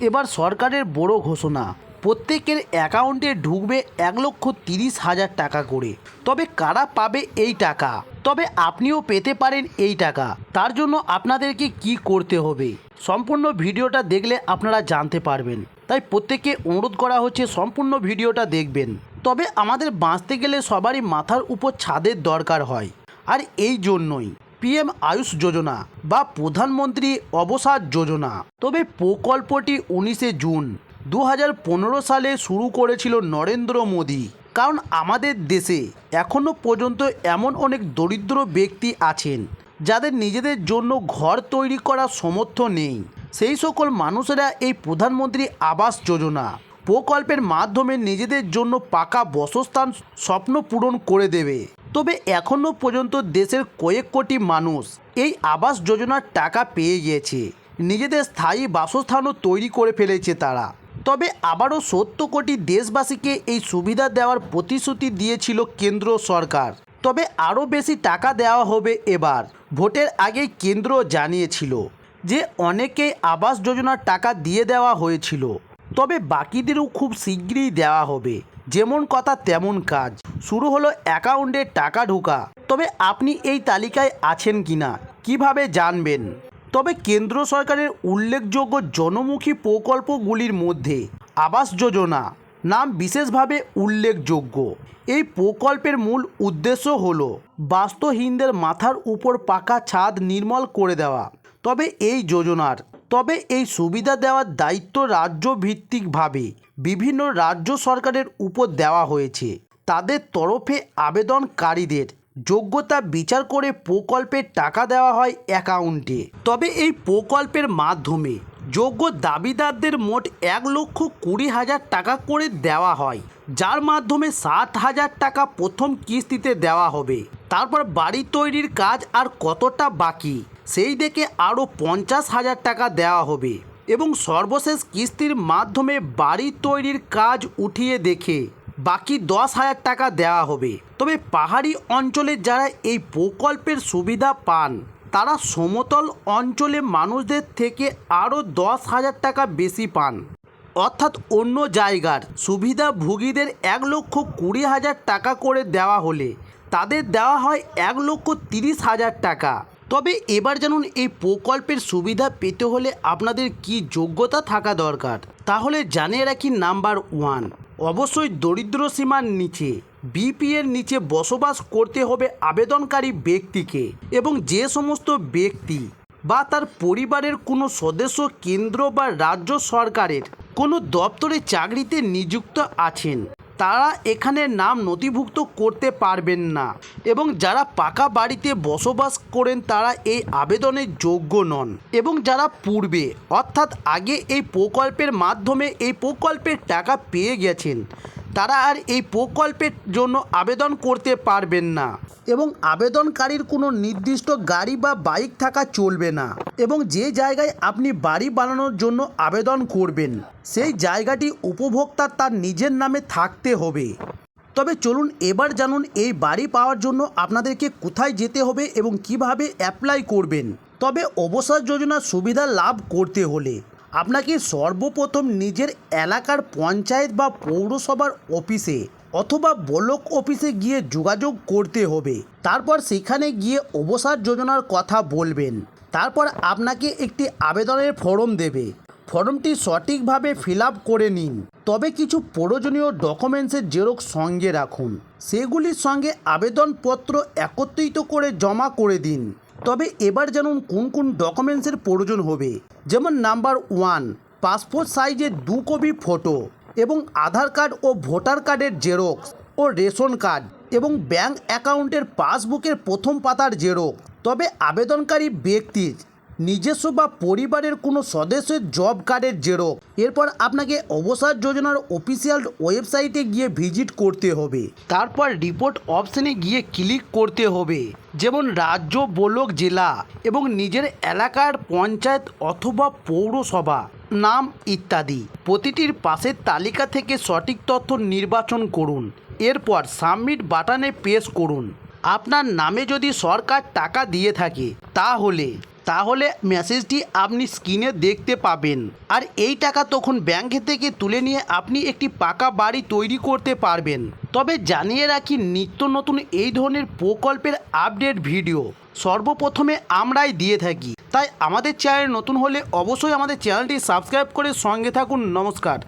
এবার সরকারের বড় ঘোষণা। প্রত্যেকের অ্যাকাউন্টে ঢুকবে এক লক্ষ তিরিশ হাজার টাকা করে। তবে কারা পাবে এই টাকা? তবে আপনিও পেতে পারেন এই টাকা। তার জন্য আপনাদেরকে কি করতে হবে? সম্পূর্ণ ভিডিওটা দেখলে আপনারা জানতে পারবেন। তাই প্রত্যেককে অনুরোধ করা হচ্ছে সম্পূর্ণ ভিডিওটা দেখবেন। তবে আমাদের বাঁচতে গেলে সবারই মাথার উপর ছাদের দরকার হয়। আর এই জন্যই। পিএম আয়ুষ যোজনা বা প্রধানমন্ত্রী অবসাদ যোজনা। তবে প্রকল্পটি উনিশে জুন দু হাজার পনেরো সালে শুরু করেছিল নরেন্দ্র মোদী। কারণ আমাদের দেশে এখনও পর্যন্ত এমন অনেক দরিদ্র ব্যক্তি আছেন, যাদের নিজেদের জন্য ঘর তৈরি করার সমর্থ নেই। সেই সকল মানুষেরা এই প্রধানমন্ত্রী আবাস যোজনা প্রকল্পের মাধ্যমে নিজেদের জন্য পাকা বসস্থান স্বপ্ন পূরণ করে দেবে। তবে এখনও পর্যন্ত দেশের কয়েক কোটি মানুষ এই আবাস যোজনার টাকা পেয়ে গিয়েছে। নিজেদের স্থায়ী বাসস্থানও তৈরি করে ফেলেছে তারা। তবে আবারও সত্তর কোটি দেশবাসীকে এই সুবিধা দেওয়ার প্রতিশ্রুতি দিয়েছিল কেন্দ্র সরকার। তবে আরও বেশি টাকা দেওয়া হবে এবার, ভোটের আগে কেন্দ্র জানিয়েছিল যে অনেকেই আবাস যোজনার টাকা দিয়ে দেওয়া হয়েছিল। তবে বাকিদেরও খুব শীঘ্রই দেওয়া হবে। যেমন কথা তেমন কাজ। শুরু হলো অ্যাকাউন্টে টাকা ঢোকা। তবে আপনি এই তালিকায় আছেন কিনা, কীভাবে জানবেন? তবে কেন্দ্র সরকারের উল্লেখযোগ্য জনমুখী প্রকল্পগুলির মধ্যে আবাস যোজনা নাম বিশেষভাবে উল্লেখযোগ্য। এই প্রকল্পের মূল উদ্দেশ্য হল বাস্তুহীনদের মাথার উপর পাকা ছাদ নির্মল করে দেওয়া। তবে এই যোজনার, তবে এই সুবিধা দেওয়ার দায়িত্ব রাজ্য ভিত্তিকভাবে বিভিন্ন রাজ্য সরকারের উপর দেওয়া হয়েছে। তাদের তরফে আবেদনকারীদের যোগ্যতা বিচার করে প্রকল্পের টাকা দেওয়া হয় অ্যাকাউন্টে। তবে এই প্রকল্পের মাধ্যমে যোগ্য দাবিদারদের মোট এক লক্ষ কুড়ি হাজার টাকা করে দেওয়া হয়, যার মাধ্যমে ষাট হাজার টাকা প্রথম কিস্তিতে দেওয়া হবে। তারপর বাড়ি তৈরির কাজ আর কতটা বাকি, সেই দেখে আরও পঞ্চাশ হাজার টাকা দেওয়া হবে। এবং সর্বশেষ কিস্তির মাধ্যমে বাড়ি তৈরির কাজ উঠিয়ে দেখে বাকি দশ হাজার টাকা দেওয়া হবে। তবে পাহাড়ি অঞ্চলে যারা এই প্রকল্পের সুবিধা পান, তারা সমতল অঞ্চলে মানুষদের থেকে আরও দশ হাজার টাকা বেশি পান। অর্থাৎ অন্য জায়গার সুবিধাভোগীদের এক লক্ষ কুড়ি হাজার টাকা করে দেওয়া হলে তাদের দেওয়া হয় এক লক্ষ তিরিশ হাজার টাকা। তবে এবার জানুন এই প্রকল্পের সুবিধা পেতে হলে আপনাদের কি যোগ্যতা থাকা দরকার? তাহলে জানিয়ে রাখি নাম্বার ওয়ান। অবশ্যই দরিদ্র সীমার নিচে বিপিএর নিচে বসবাস করতে হবে আবেদনকারী ব্যক্তিকে এবং যে সমস্ত ব্যক্তি বা তার পরিবারের কোনো সদস্য, কেন্দ্র বা রাজ্য সরকারের কোনো দপ্তরে চাকরিতে নিযুক্ত আছেন। তারা এখানে নাম নথিভুক্ত করতে পারবেন না। এবং যারা পাকা বাড়িতে বসবাস করেন, তারা এই আবেদনের যোগ্য নন। এবং যারা পূর্বে, অর্থাৎ আগে এই প্রকল্পের মাধ্যমে এই প্রকল্পের টাকা পেয়ে গেছেন তারা আর এই প্রকল্পের জন্য আবেদন করতে পারবেন না। এবং আবেদনকারীর কোনো নির্দিষ্ট গাড়ি বা বাইক থাকা চলবে না। এবং যে জায়গায় আপনি বাড়ি বানানোর জন্য আবেদন করবেন, সেই জায়গাটি উপভোক্তা তার নিজের নামে থাকতে হবে। তবে চলুন এবার জানুন এই বাড়ি পাওয়ার জন্য আপনাদেরকে কোথায় যেতে হবে এবং কীভাবে অ্যাপ্লাই করবেন। তবে অবসর যোজনার সুবিধা লাভ করতে হলে আপনাকে সর্বপ্রথম নিজের এলাকার পঞ্চায়েত বা পৌরসভার অফিসে অথবা ব্লক অফিসে গিয়ে যোগাযোগ করতে হবে। তারপর সেখানে গিয়ে অবসর যোজনার কথা বলবেন। তারপর আপনাকে একটি আবেদনের ফর্ম দেবে। ফর্মটি সঠিকভাবে ফিল করে নিন। তবে কিছু প্রয়োজনীয় ডকুমেন্টসের জেরক্স সঙ্গে রাখুন। সেগুলির সঙ্গে আবেদনপত্র একত্রিত করে জমা করে দিন। তবে এবার জানুন কোন কোন ডকুমেন্টসের প্রয়োজন হবে। যেমন নাম্বার ওয়ান, পাসপোর্ট সাইজের দু কপি ফটো এবং আধার কার্ড ও ভোটার কার্ডের জেরক্স ও রেশন কার্ড এবং ব্যাঙ্ক অ্যাকাউন্টের পাসবুকের প্রথম পাতার জেরক্স। তবে আবেদনকারী ব্যক্তির নিজস্ব বা পরিবারের কোনো সদস্যের জব কার্ডের জেরক্স। এরপর আপনাকে অবসর যোজনার অফিসিয়াল ওয়েবসাইটে গিয়ে ভিজিট করতে হবে। তারপর রিপোর্ট অপশনে গিয়ে ক্লিক করতে হবে। যেমন রাজ্য ব্লক জেলা এবং নিজের এলাকার পঞ্চায়েত অথবা পৌরসভা, নাম ইত্যাদি। প্রতিটির পাশের তালিকা থেকে সঠিক তথ্য নির্বাচন করুন। এরপর সাবমিট বাটনে প্রেস করুন। আপনার নামে যদি সরকার টাকা দিয়ে থাকে, তাহলে তাহলে মেসেজটি আপনি স্ক্রিনে দেখতে পাবেন। আর এই টাকা তখন ব্যাংক থেকে তুলে নিয়ে আপনি একটি পাকা বাড়ি তৈরি করতে পারবেন। তবে জানিয়ে রাখি, নিত্য নতুন এই ধরনের প্রকল্পের আপডেট ভিডিও সর্বপ্রথমে আমরাই দিয়ে থাকি। তাই আমাদের চ্যানেল নতুন হলে অবশ্যই আমাদের চ্যানেলটি সাবস্ক্রাইব করে সঙ্গে থাকুন। নমস্কার।